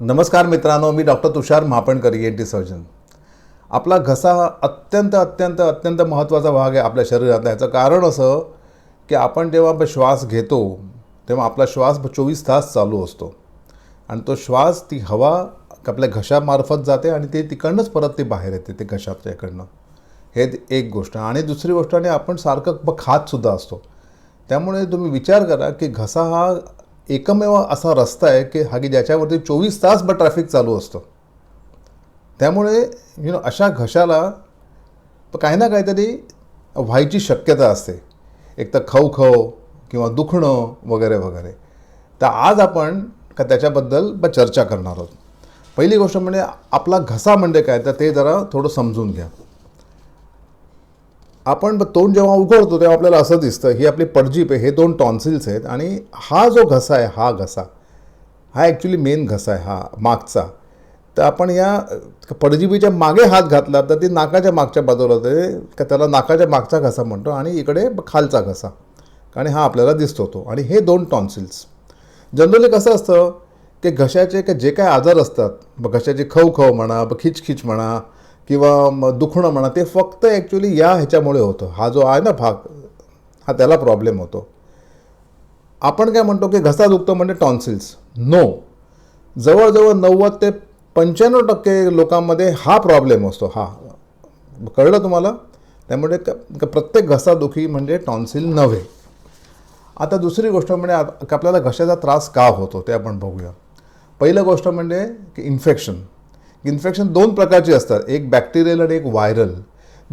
नमस्कार मित्रांनो मी doctor Tushar Mahapankar N T surgeon आपला घसा हा अत्यंत अत्यंत अत्यंत महत्त्वाचा भाग आहे आपल्या शरीरातला. याचं कारण असं की आपण जेव्हा श्वास घेतो तेव्हा आपला श्वास चोवीस तास चालू असतो. आणि तो श्वास ती हवा आपल्या घशामार्फत जाते आणि ते तिकडनंच परत ते बाहेर येते ते घशाच्या इकडनं हे एक गोष्ट. आणि दुसरी गोष्ट आणि आपण सारखं ब खातसुद्धा असतो. त्यामुळे तुम्ही विचार करा की घसा हा एकमेव असा रस्ता आहे की हा की ज्याच्यावरती चोवीस तास ब ट्रॅफिक चालू असतं. त्यामुळे यु नो अशा घशाला काही ना काहीतरी व्हायची शक्यता असते. एक तर खवखव किंवा दुखणं वगैरे वगैरे. तर आज आपण का त्याच्याबद्दल ब चर्चा करणार आहोत. पहिली गोष्ट म्हणजे आपला घसा म्हणजे काय? तर ते जरा थोडं समजून घ्या. आपण ब- तोंड जेव्हा उघडतो तेव्हा आपल्याला असं दिसतं ही आपली पडजीप आहे हे दोन टॉन्सिल्स आहेत आणि हा जो घसा आहे हा घसा हा ॲक्च्युली मेन घसा आहे हा मागचा. तर आपण या पडजीबीच्या मागे हात घातला तर ती नाकाच्या मागच्या बाजूला ते का त्याला नाकाच्या मागचा घसा म्हणतो आणि इकडे खालचा घसा. आणि हा आपल्याला दिसतो तो. आणि हे दोन टॉन्सिल्स. जनरली कसं असतं की घशाचे का जे काय आजार असतात मग घशाची खवखव म्हणा ब- खिचखिच म्हणा किंवा मग दुखणं म्हणा ते फक्त ॲक्च्युली या ह्याच्यामुळे होतं. हा जो आहे ना भाग हा त्याला प्रॉब्लेम होतो. आपण काय म्हणतो की घसा दुखतो म्हणजे टॉन्सिल्स नो जवळजवळ नव्वद ते पंच्याण्णव टक्के लोकांमध्ये हा प्रॉब्लेम असतो. हा. कळलं तुम्हाला? त्यामुळे क- प्रत्येक घसादुखी म्हणजे टॉन्सिल नव्हे. आता दुसरी गोष्ट म्हणजे आपल्याला घशाचा त्रास का होतो ते आपण बघूया. पहिलं गोष्ट म्हणजे की इन्फेक्शन इन्फेक्शन दोन प्रकारची असतात. एक बॅक्टेरियल आणि एक व्हायरल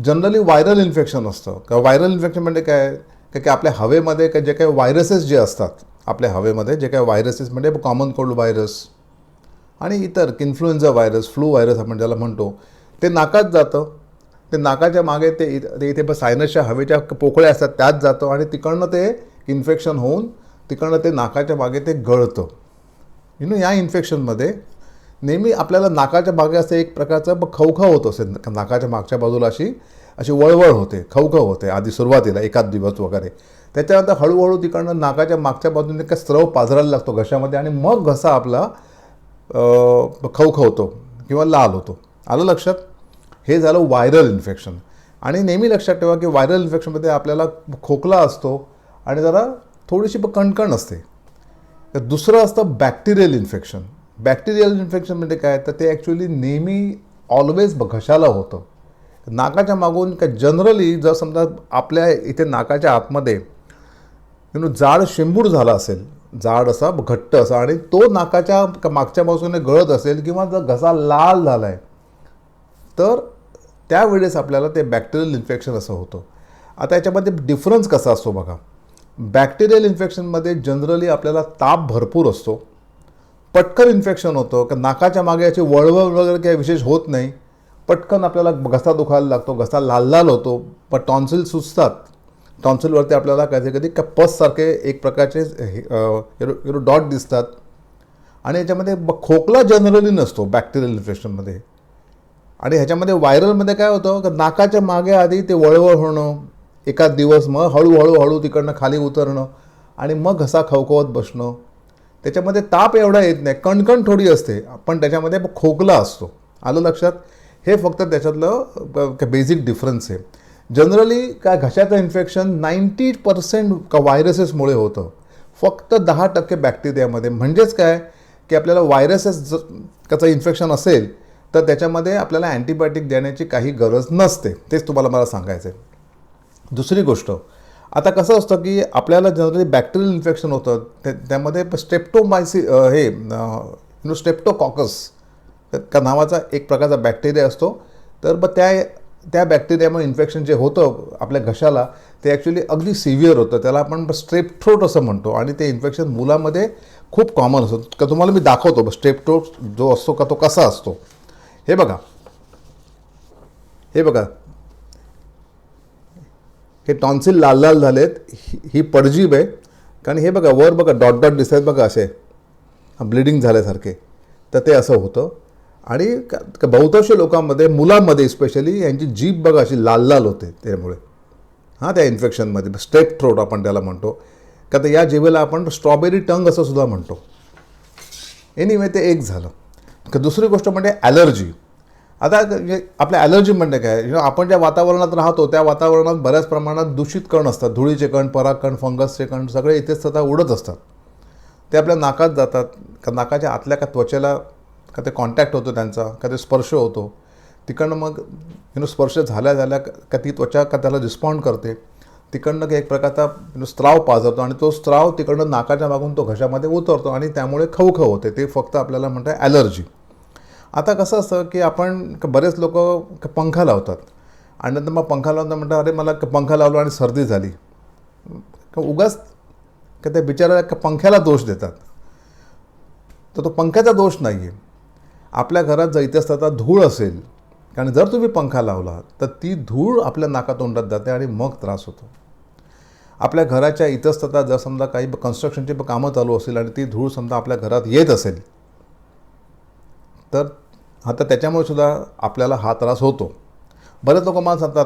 जनरली व्हायरल इन्फेक्शन असतं. का व्हायरल इन्फेक्शन म्हणजे काय? का की आपल्या हवेमध्ये का जे काही व्हायरसेस जे असतात आपल्या हवेमध्ये जे काही व्हायरसेस म्हणजे कॉमन कोल्ड व्हायरस आणि इतर इन्फ्लुएन्झा व्हायरस फ्लू व्हायरस आपण ज्याला म्हणतो ते नाकात जातं. ते नाकाच्या मागे ते इत- ते इथे सायनसच्या हवेच्या पोकळ्या असतात त्यात जातं आणि तिकडनं ते इन्फेक्शन होऊन तिकडनं ते नाकाच्या मागे ते गळतं. यु नो या इन्फेक्शनमध्ये नेहमी आपल्याला नाकाच्या मागे असं एक प्रकारचं ब- खवखव होत असेल नाकाच्या मागच्या बाजूला अशी अशी वळवळ होते खवखव होते आधी सुरुवातीला एकाच दिवस वगैरे. त्याच्यानंतर हळूहळू तिकडनं नाकाच्या मागच्या बाजूने काय स्रव पाझरायला लागतो घशामध्ये आणि मग घसा आपला खवखवतो किंवा लाल होतो. आलं लक्षात? हे झालं व्हायरल इन्फेक्शन. आणि नेहमी लक्षात ठेवा की व्हायरल इन्फेक्शनमध्ये आपल्याला खोकला असतो आणि जरा थोडीशी ब- कणकण असते. तर दुसरं असतं बॅक्टेरियल इन्फेक्शन. बॅक्टेरियल इन्फेक्शनमध्ये म्हणजे काय? तर ते ॲक्च्युली नेहमी ऑलवेज घशाला होतं. नाकाच्या मागून काय जनरली जर समजा आपल्या इथे नाकाच्या आतमध्ये यु नो जाड शेंबूड झाला असेल जाड असा घट्ट असा आणि तो नाकाच्या मागच्या बाजूने गळत असेल किंवा जर घसा लाल झाला आहे तर त्यावेळेस आपल्याला ते बॅक्टेरियल इन्फेक्शन असं होतं. आता याच्यामध्ये डिफरन्स कसा असतो बघा? बॅक्टेरियल इन्फेक्शनमध्ये जनरली आपल्याला ताप भरपूर असतो. पटकन इन्फेक्शन होतं का नाकाच्या मागे याची वळवळ वगैरे काही विशेष होत नाही. पटकन आपल्याला घसा दुखायला लागतो घसा लाल लाल होतो पण टॉन्सिल सुचतात टॉन्सिलवरती आपल्याला कधी कधी का पससारखे एक प्रकारचे यु डॉट दिसतात. आणि याच्यामध्ये ब- खोकला जनरली नसतो बॅक्टेरियल इन्फेक्शनमध्ये आणि ह्याच्यामध्ये व्हायरलमध्ये काय होतं का नाकाच्या मागे आधी ते वळवळ होणं एकाच दिवस मग हळूहळू हळू तिकडनं खाली उतरणं आणि मग घसा खवखवत बसणं. त्याच्यामध्ये ताप एवढा येत नाही कणकण थोडी असते पण त्याच्यामध्ये खोकला असतो. आलं लक्षात? हे फक्त त्याच्यातलं बेसिक डिफरन्स आहे. जनरली काय घशाचं इन्फेक्शन नाईंटी पर्सेंट का व्हायरसेसमुळे होतं. फक्त दहा टक्के बॅक्टेरियामध्ये म्हणजेच काय? की आपल्याला व्हायरसेस ज त्याचं इन्फेक्शन असेल तर त्याच्यामध्ये आपल्याला अँटीबायोटिक देण्याची काही गरज नसते. तेच तुम्हाला मला सांगायचं आहे दुसरी गोष्ट आता कसं असतं की आपल्याला जनरली बॅक्टेरियल इन्फेक्शन होतं ते त्यामध्ये स्टेप्टोमायसी हे नो स्टेप्टोकॉकस का नावाचा एक प्रकारचा बॅक्टेरिया असतो. तर मग त्या त्या बॅक्टेरियामुळे इन्फेक्शन जे होतं आपल्या घशाला ते ॲक्च्युली अगदी सिव्हिअर होतं. त्याला आपण स्ट्रेपथ्रोट असं म्हणतो आणि ते इन्फेक्शन मुलामध्ये खूप कॉमन असतो. का तुम्हाला मी दाखवतो स्ट्रेपथ्रोट जो असतो का तो कसा असतो. हे बघा. हे बघा. हे टॉन्सिल लाल लाल झालेत. ही ही पडजीब आहे. कारण हे बघा वर बघा डॉट डॉट दिसत आहेत बघा असे. ब्लिडिंग झाल्यासारखे. तर ते असं होतं. आणि बहुतांश लोकांमध्ये मुलांमध्ये स्पेशली यांची जीभ बघा अशी लाल लाल होते त्यामुळे. हां त्या इन्फेक्शनमध्ये स्टेप थ्रोट आपण त्याला म्हणतो. का तर या जीवेला आपण स्ट्रॉबेरी टंग असं सुद्धा म्हणतो. एनिवे ते एक झालं. दुसरी गोष्ट म्हणजे ॲलर्जी आता आपल्या ॲलर्जी म्हणजे काय? यु आपण ज्या वातावरणात राहतो त्या वातावरणात बऱ्याच प्रमाणात दूषित कण असतात. धुळीचे कण परागकण फंगसचे कण सगळे इथेच सध्या उडत असतात. ते आपल्या नाकात जातात. का नाकाच्या आतल्या का त्वचेला का ते कॉन्टॅक्ट होतो त्यांचा का ते स्पर्श होतो. तिकडनं मग यु नो स्पर्श झाल्या झाल्या का ती त्वचा का त्याला रिस्पॉन्ड करते. तिकडनं एक प्रकारचा you स्त्राव पाजवतो आणि तो स्त्राव तिकडनं नाकाच्या मागून तो घशामध्ये उतरतो आणि त्यामुळे खवखव होते. ते फक्त आपल्याला म्हणतात ॲलर्जी आता कसं असतं की आपण बरेच लोक पंखा लावतात. आणि नंतर मग पंखा लावून म्हणतात अरे मला पंखा लावलो आणि सर्दी झाली. का उगाच का त्या बिचाऱ्याला पंख्याला दोष देतात? तर तो पंख्याचा दोष नाही आहे आपल्या घरात जर इतस्तता धूळ असेल कारण जर तुम्ही पंखा लावला तर ती धूळ आपल्या नाकातोंडात जाते आणि मग त्रास होतो. आपल्या घराच्या इतस्तता जर समजा काही कन्स्ट्रक्शनची कामं चालू असेल आणि ती धूळ समजा आपल्या घरात येत असेल तर आता त्याच्यामुळे सुद्धा आपल्याला हा त्रास होतो. बरेच लोक मला सांगतात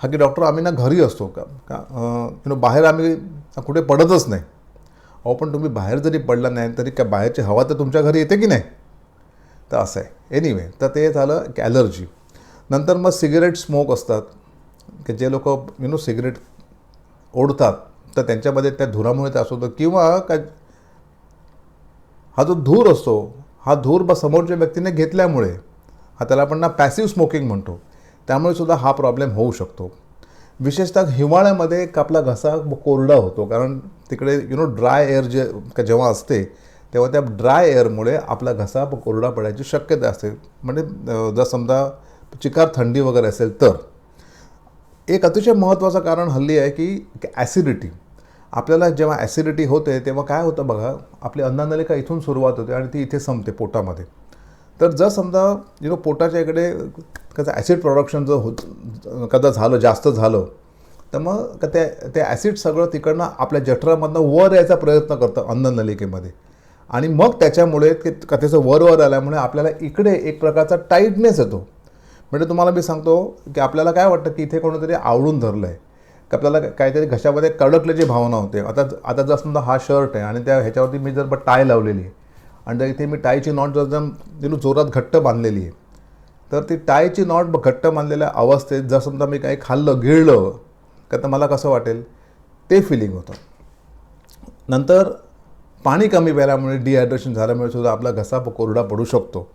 हा की डॉक्टर आम्ही ना घरी असतो. का का यु नो बाहेर आम्ही कुठे पडतच नाही. अहो पण तुम्ही बाहेर जरी पडला नाही तरी काय बाहेरची हवा तर तुमच्या घरी येते की नाही? तर असं आहे. एनिवे तर ते झालं एक ॲलर्जी नंतर मग सिगरेट स्मोक असतात. की जे लोक यु नो सिगरेट ओढतात तर त्यांच्यामध्ये त्या धुरामुळे त्रास होतो. किंवा काय हा जो धूर असतो हा धूर ब समोरच्या व्यक्तीने घेतल्यामुळे हा त्याला आपण ना पॅसिव्ह स्मोकिंग म्हणतो. त्यामुळे सुद्धा हा प्रॉब्लेम होऊ शकतो. विशेषतः हिवाळ्यामध्ये एक आपला घसा कोरडा होतो. कारण तिकडे यु नो ड्राय एअर जे का जेव्हा असते तेव्हा त्या ड्राय एअरमुळे आपला घसा कोरडा पडायची शक्यता असते. म्हणजे जर समजा चिकार थंडी वगैरे असेल तर. एक अतिशय महत्त्वाचं कारण हल्ली आहे की ॲसिडिटी आपल्याला जेव्हा ॲसिडिटी होते तेव्हा काय होतं बघा आपली अन्ननलिका इथून सुरुवात होते आणि ती इथे संपते पोटामध्ये. तर जर समजा यु नो पोटाच्या इकडे कसं ॲसिड प्रोडक्शन जर होत कदा झालं जास्त झालं तर मग का ते ते ॲसिड सगळं तिकडनं आपल्या जठरामधनं वर यायचा प्रयत्न करतं अन्ननलिकेमध्ये. आणि मग त्याच्यामुळे ते कथेचं वर वर आल्यामुळे आपल्याला इकडे एक प्रकारचा टाईटनेस येतो. म्हणजे तुम्हाला मी सांगतो की आपल्याला काय वाटतं की इथे कोणीतरी आवडून धरलं आहे की आपल्याला काहीतरी घशामध्ये कडकल्याची भावना होते. आता आता जर समजा हा शर्ट आहे आणि त्या ह्याच्यावरती मी जर टाय लावलेली आहे आणि जर इथे मी टायची नॉट जर जर you जोरात घट्ट बांधलेली आहे तर ती टायची नॉट घट्ट बांधलेल्या अवस्थेत जर समजा मी काही खाल्लं गिळलं का तर मला कसं वाटेल? ते फिलिंग होतं. नंतर पाणी कमी प्यायल्यामुळे डिहायड्रेशन झाल्यामुळे सुद्धा आपला घसा कोरडा पडू शकतो.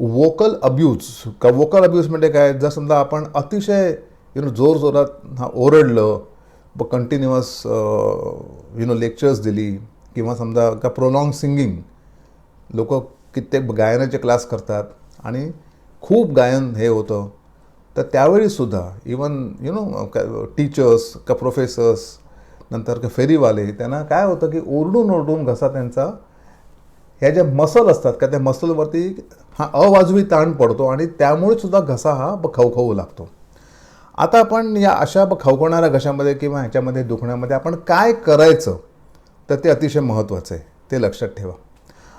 वोकल अब्यूज का वोकल अब्यूज म्हणजे काय? जर समजा आपण अतिशय यु नो जोर जोरात हा ओरडलं ब कंटिन्युअस यु नो लेक्चर्स दिली किंवा समजा का प्रोलॉंग सिंगिंग लोक कित्येक गायनाचे क्लास करतात आणि खूप गायन हे होतं. तर त्यावेळीसुद्धा इवन यु नो टीचर्स का प्रोफेसर्स नंतर का फेरीवाले त्यांना काय होतं की ओरडून ओरडून घसा त्यांचा ह्या ज्या मसल असतात का त्या मसलवरती हा अवाजवी ताण पडतो आणि त्यामुळे सुद्धा घसा हा ब खवखवू लागतो. आता आपण या अशा खवकवणाऱ्या घशामध्ये किंवा ह्याच्यामध्ये दुखण्यामध्ये आपण काय करायचं तर ते अतिशय महत्त्वाचं आहे. ते लक्षात ठेवा.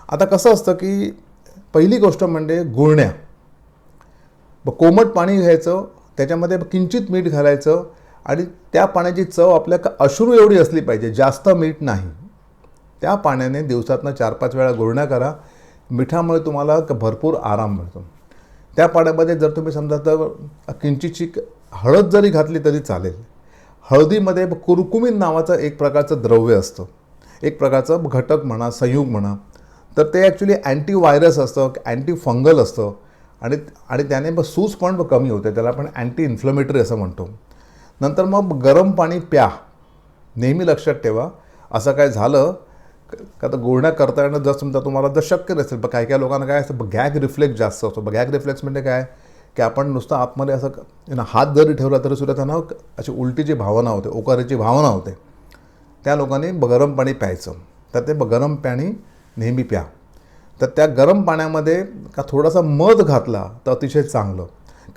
आता कसं असतं की पहिली गोष्ट म्हणजे गुळण्या. कोमट पाणी घ्यायचं त्याच्यामध्ये किंचित मीठ घालायचं आणि त्या पाण्याची चव आपल्या का अश्रू एवढी असली पाहिजे जास्त मीठ नाही. त्या पाण्याने दिवसातनं चार पाच वेळा गुळण्या करा. मिठामुळे तुम्हाला भरपूर आराम मिळतो. त्या पाण्यामध्ये जर तुम्ही समजा तर किंचितची क- हळद जरी घातली तरी चालेल. हळदीमध्ये कुरकुमीन नावाचं एक प्रकारचं द्रव्य असतं. एक प्रकारचं घटक म्हणा संयुग म्हणा. तर ते ॲक्च्युली अँटी व्हायरस असतं अँटी फंगल असतं. आणि आणि त्याने मग सूज पण कमी होते. त्याला आपण अँटी इन्फ्लमेटरी असं म्हणतो. नंतर मग गरम पाणी प्या. नेहमी लक्षात ठेवा. असं काय झालं का तर गुळण्या करता येणं जर समजा तुम्हाला जर शक्य नसेल पण काही काही लोकांना काय असतं गॅग रिफ्लेक्स जास्त असतो. गॅग रिफ्लेक्स म्हणजे काय? की आपण नुसतं आतमध्ये असं हात जरी ठेवला तरी सुद्धा त्यांना अशी उलटीची भावना होते ओकाराची भावना होते त्या लोकांनी गरम पाणी प्यायचं. तर ते गरम पाणी नेहमी प्या. तर त्या गरम पाण्यामध्ये का थोडासा मध घातला तर अतिशय चांगलं.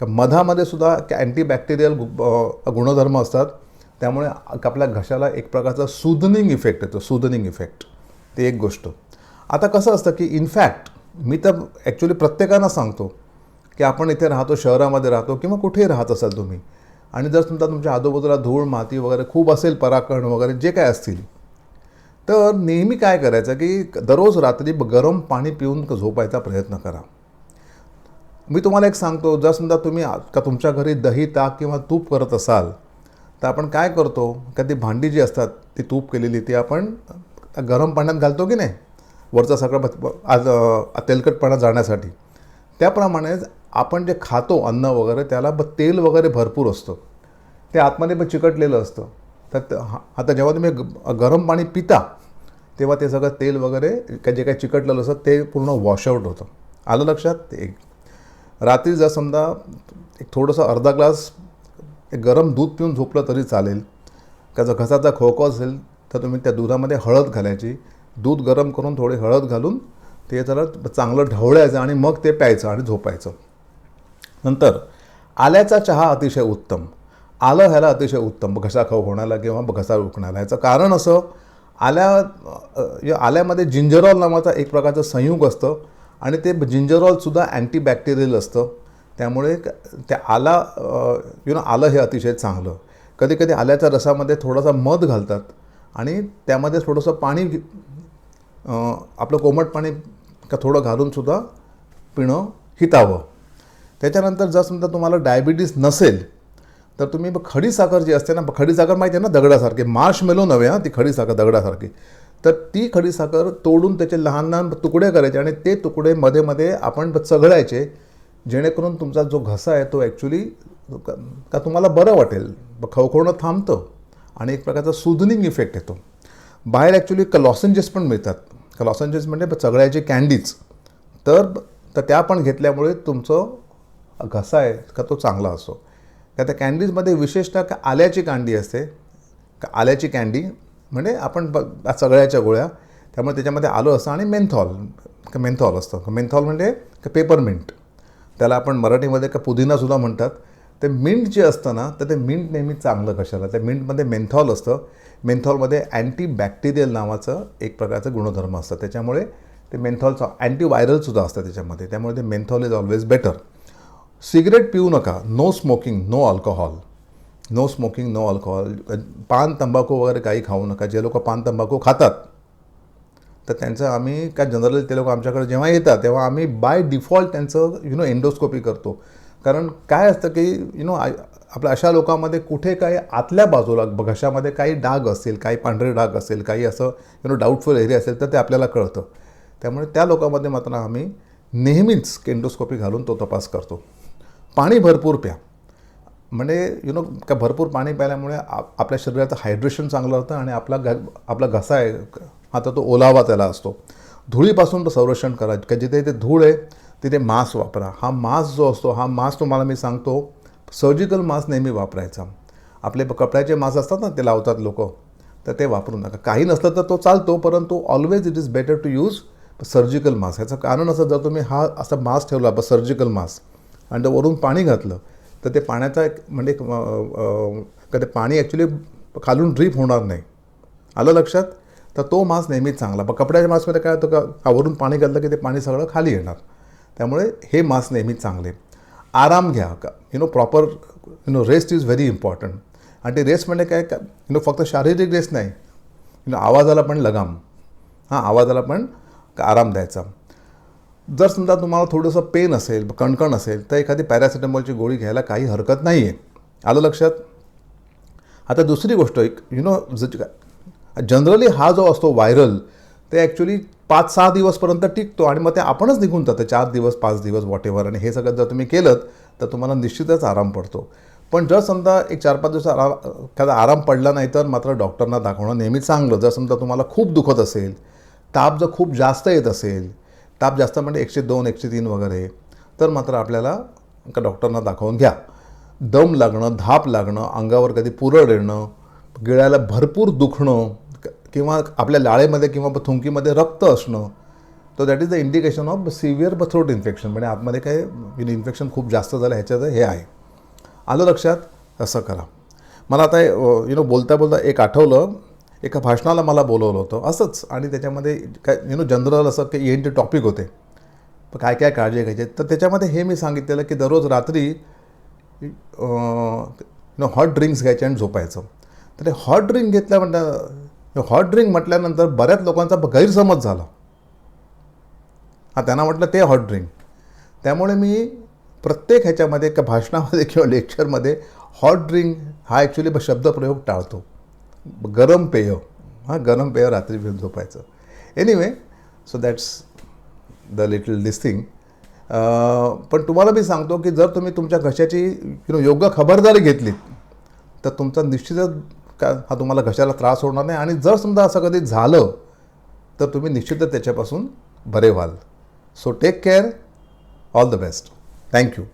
का मधामध्ये सुद्धा अँटीबॅक्टेरियल गुणधर्म असतात. त्यामुळे आपल्या घशाला एक प्रकारचा सुदनिंग इफेक्ट येतो सुदनिंग इफेक्ट ते एक गोष्ट. आता कसं असतं की इनफॅक्ट मी तर ॲक्च्युली प्रत्येकांना सांगतो की आपण इथे राहतो शहरामध्ये राहतो किंवा कुठेही राहत असाल तुम्ही. आणि जर समजा तुमच्या आजूबाजूला धूळ माती वगैरे खूप असेल पराकण वगैरे जे काय असतील तर नेहमी काय करायचं की दररोज रात्री गरम पाणी पिऊन झोपायचा प्रयत्न करा. मी तुम्हाला एक सांगतो जर समजा तुम्ही का तुमच्या घरी दही ताक किंवा तूप करत असाल तर आपण काय करतो का ती भांडी जी असतात ती तूप केलेली ती आपण गरम पाण्यात घालतो की नाही? वरचा सगळं आज तेलकटपणा जाण्यासाठी. त्याप्रमाणेच आपण जे खातो अन्न वगैरे त्याला ब तेल वगैरे भरपूर असतं. ते आतमध्ये पण चिकटलेलं असतं. तर त- हा- आता जेव्हा तुम्ही ग- गरम पाणी पिता तेव्हा ते सगळं तेल वगैरे काय जे काही चिकटलेलं असतं ते पूर्ण वॉशआउट होतं. आलं लक्षात? एक. रात्री जर समजा एक थोडंसं अर्धा ग्लास एक गरम दूध पिऊन झोपलं तरी चालेल. का जर घसाचा खोको असेल तर तुम्ही त्या दुधामध्ये हळद घालायची. दूध गरम करून थोडी हळद घालून ते जरा चांगलं ढवळायचं आणि मग ते प्यायचं आणि झोपायचं. नंतर आल्याचा चहा अतिशय उत्तम. आलं ह्याला अतिशय उत्तम. घसा खाऊ होण्याला किंवा घसा उकण्याला. याचं कारण असं आल्या या आल्यामध्ये जिंजरॉल नावाचा एक प्रकारचं संयुग असतं आणि ते जिंजरॉलसुद्धा अँटीबॅक्टेरियल असतं. त्यामुळे त्या आला यु नो आलं हे अतिशय चांगलं. कधी कधी आल्याच्या रसामध्ये थोडासा मध घालतात आणि त्यामध्ये थोडंसं पाणी आपलं कोमट पाणी का थोडं घालूनसुद्धा पिणं हितावं. त्याच्यानंतर जर समजा तुम्हाला डायबिटीस नसेल तर तुम्ही ब- खडी साखर जी असते ना खडी साखर माहिती आहे ना दगडासारखी. मार्श मेलो नव्हे हां ती खडी साखर दगडासारखी. तर ती खडी साखर तोडून त्याचे लहान लहान तुकडे करायचे आणि ते तुकडे मध्ये मध्ये आपण चघळायचे जेणेकरून तुमचा जो घसा आहे तो ॲक्च्युली का तुम्हाला बरं वाटेल. खवखवणं थांबतं आणि एक प्रकारचा सुदनिंग इफेक्ट येतो. बाहेर ॲक्च्युली लॉसेंजेस पण मिळतात. लॉसेंजेस म्हणजे चघळायचे कॅन्डीज तर तर त्या पण घेतल्यामुळे तुमचं घसा आहे का तो चांगला असतो का त्या कॅन्डीजमध्ये विशेषतः का आल्याची कांडी असते. का आल्याची कॅन्डी म्हणजे आपण ब सगळ्याच्या गोळ्या. त्यामुळे त्याच्यामध्ये आलं असतं आणि मेंथॉल का मेंथॉल असतं. मेंथॉल म्हणजे का पेपरमिंट. त्याला आपण मराठीमध्ये का पुदिनासुद्धा म्हणतात. ते मिंट जे असतं ना तर ते मिंट नेहमी चांगलं कशाला? त्या मिंटमध्ये मेंथॉल असतं. मेंथॉलमध्ये अँटी बॅक्टेरियल नावाचं एक प्रकारचं गुणधर्म असतं. त्याच्यामुळे ते मेन्थॉलचं अँटीव्हायरलसुद्धा असतं त्याच्यामध्ये. त्यामुळे ते menthol is always better. Cigarette पिऊ नका. No smoking no alcohol no smoking no alcohol पान तंबाखू वगैरे काही खाऊ नका. जे लोक पान तंबाखू खातात तर त्यांचं आम्ही काय जनरली ते लोक आमच्याकडे जेव्हा येतात तेव्हा आम्ही बाय डिफॉल्ट त्यांचं यु नो एंडोस्कोपी करतो. कारण काय असतं की यु नो आपल्या अशा लोकांमध्ये कुठे काही आतल्या बाजूला घशामध्ये काही डाग असेल काही पांढरे डाग असेल काही असं यु नो डाऊटफुल एरिया असेल तर ते आपल्याला कळतं. त्यामुळे त्या लोकांमध्ये मात्र आम्ही नेहमीच एंडोस्कोपी घालून तो तपास करतो. पाणी भरपूर प्या. म्हणजे यु नो का भरपूर पाणी प्यायल्यामुळे आप आपल्या शरीराचं हायड्रेशन चांगलं होतं आणि आपला घ आपला घसा आहे आता तो ओलावा त्याला असतो. धुळीपासून तो संरक्षण करा. का जिथे ते धूळ आहे तिथे मास वापरा. हा मास जो असतो हा मास तुम्हाला मी सांगतो सर्जिकल मास्क नेहमी वापरायचा. आपले ब- कपड्याचे मास असतात ना ते लावतात लोक तर ते वापरू नका. काही नसलं तर तो चालतो परंतु always it is better to use surgical mask ह्याचं कारण असं जर तुम्ही हा असा मास्क ठेवला ब सर्जिकल मास्क आणि जर वरून पाणी घातलं तर ते पाण्याचा एक म्हणजे एक, का ते पाणी ॲक्च्युली खालून ड्रीप होणार नाही. आलं लक्षात? तर तो मास नेहमीच चांगला. पण कपड्याच्या मासमध्ये काय होतं का वरून पाणी घातलं की ते पाणी सगळं खाली येणार. त्यामुळे हे मास नेहमीच चांगले. आराम घ्या. का you know proper you know rest is very important आणि ते रेस्ट म्हणजे काय? का यु नो फक्त शारीरिक रेस्ट नाही. यु नो आवाजाला पण लगाम. हां आवाजाला पण आराम द्यायचा. जर समजा तुम्हाला थोडंसं पेन असेल कणकण असेल तर एखादी पॅरासिटेमॉलची गोळी घ्यायला काही हरकत नाही आहे आलं लक्षात? आता दुसरी गोष्ट एक यु नो जनरली हा जो असतो व्हायरल ते ॲक्च्युली पाच सहा दिवसपर्यंत टिकतो आणि मग ते आपणच निघून जातं. चार दिवस पाच दिवस वॉट आणि हे सगळं जर तुम्ही केलं तर तुम्हाला निश्चितच आराम पडतो. पण जर समजा एक चार पाच दिवस आराम एखादा आराम पडला नाही तर मात्र डॉक्टरना दाखवणं नेहमी चांगलं. जर समजा तुम्हाला खूप दुखत असेल ताप जर खूप जास्त येत असेल ताप जास्त म्हणजे एकशे दोन एकशे तीन वगैरे. तर मात्र आपल्याला का डॉक्टरना दाखवून घ्या. दम लागणं धाप लागणं अंगावर कधी पुरळ येणं गिळ्याला भरपूर दुखणं किंवा आपल्या लाळेमध्ये किंवा थुंकीमध्ये रक्त असणं तर that is the indication of severe throat infection म्हणजे आतमध्ये काय इन्फेक्शन खूप जास्त झालं ह्याच्यात हे आहे. आलं लक्षात? असं करा. मला आता यु नो बोलता बोलता एक आठवलं. एका भाषणाला मला बोलवलं होतं. असंच. आणि त्याच्यामध्ये काय यु नो जनरल असं की एन टॉपिक होते. पण काय काय काळजी घ्यायची? तर त्याच्यामध्ये हे मी सांगितलेलं की दररोज रात्री नो हॉट ड्रिंक्स घ्यायचे आणि झोपायचं. तर ते हॉट ड्रिंक घेतल्या म्हणता हॉट ड्रिंक म्हटल्यानंतर बऱ्याच लोकांचा गैरसमज झाला. हा त्यांना म्हटलं ते हॉट ड्रिंक त्यामुळे मी प्रत्येक ह्याच्यामध्ये एका भाषणामध्ये किंवा लेक्चरमध्ये हॉट ड्रिंक हा ॲक्च्युली शब्दप्रयोग टाळतो. गरम पेय. हां गरम पेय रात्री घेऊन झोपायचं. Anyway so that's the little this thing पण तुम्हाला मी सांगतो की जर तुम्ही तुमच्या घशाची यु नो योग्य खबरदारी घेतलीत तर तुमचा निश्चितच का हा तुम्हाला घशाला त्रास होणार नाही. आणि जर समजा असं कधी झालं तर तुम्ही निश्चितच त्याच्यापासून बरे व्हाल. So take care all the best thank you